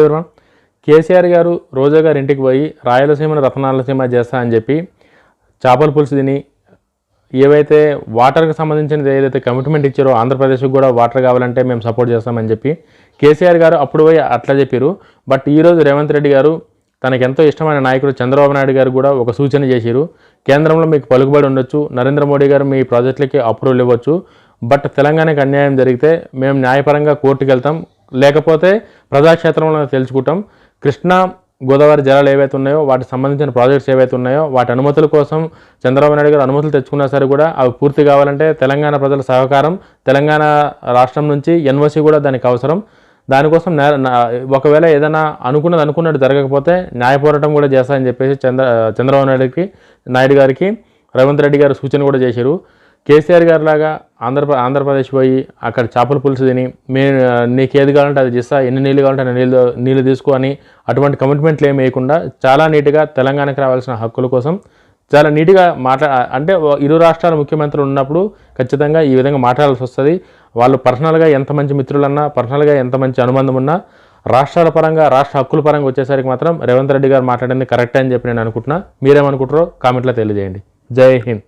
ఎవరు? కేసీఆర్ గారు రోజా గారి ఇంటికి పోయి రాయలసీమను రతనాలసీమ చేస్తా అని చెప్పి చేపల పులుసు తిని ఏవైతే వాటర్కి సంబంధించినది ఏదైతే కమిట్మెంట్ ఇచ్చారో ఆంధ్రప్రదేశ్కి కూడా వాటర్ కావాలంటే మేము సపోర్ట్ చేస్తామని చెప్పి కేసీఆర్ గారు అప్పుడు పోయి అట్లా చెప్పారు. బట్ ఈరోజు రేవంత్ రెడ్డి గారు తనకు ఎంతో ఇష్టమైన నాయకుడు చంద్రబాబు నాయుడు గారు కూడా ఒక సూచన చేశారు. కేంద్రంలో మీకు పలుకుబడి ఉండొచ్చు నరేంద్ర మోడీ గారు మీ ప్రాజెక్టులకి అప్రూవల్ ఇవ్వచ్చు. బట్ తెలంగాణకు అన్యాయం జరిగితే మేము న్యాయపరంగా కోర్టుకు వెళ్తాం లేకపోతే ప్రజాక్షేత్రంలో తెలుసుకుంటాం కృష్ణా గోదావరి జలాలు ఏవైతే ఉన్నాయో వాటికి సంబంధించిన ప్రాజెక్ట్స్ ఏవైతే ఉన్నాయో వాటి అనుమతుల కోసం చంద్రబాబు నాయుడు గారు అనుమతులు తెచ్చుకున్నా సరే కూడా అవి పూర్తి కావాలంటే తెలంగాణ ప్రజల సహకారం తెలంగాణ రాష్ట్రం నుంచి ఎన్ఓసి కూడా దానికి అవసరం. దానికోసం ఒకవేళ ఏదైనా అనుకున్నది అనుకున్నట్టు జరగకపోతే న్యాయ పోరాటం కూడా చేస్తారని చెప్పేసి చంద్ర చంద్రబాబు నాయుడుకి నాయుడు గారికి రేవంత్ రెడ్డి గారు సూచన కూడా చేశారు. కేసీఆర్ గారి లాగా ఆంధ్రప్ర ఆంధ్రప్రదేశ్ పోయి అక్కడ చేపల పులుసు తిని మే నీకు ఏది కావాలంటే అది చేస్తా ఎన్ని నీళ్ళు కావాలంటే అన్ని నీళ్ళు నీళ్ళు తీసుకొని అటువంటి కమిట్మెంట్లు ఏమి వేయకుండా చాలా నీట్గా తెలంగాణకు రావాల్సిన హక్కుల కోసం చాలా నీట్గా మాట్లా అంటే ఇరు రాష్ట్రాల ముఖ్యమంత్రులు ఉన్నప్పుడు ఖచ్చితంగా ఈ విధంగా మాట్లాడాల్సి వస్తుంది. వాళ్ళు పర్సనల్గా ఎంత మంచి మిత్రులన్నా పర్సనల్గా ఎంత మంచి అనుబంధం ఉన్నా రాష్ట్రాల పరంగా రాష్ట్ర హక్కుల పరంగా వచ్చేసరికి మాత్రం రేవంత్ రెడ్డి గారు మాట్లాడింది కరెక్టే అని చెప్పి నేను అనుకుంటున్నా. మీరేమనుకుంటారో కామెంట్లో తెలియజేయండి. జై హింద్.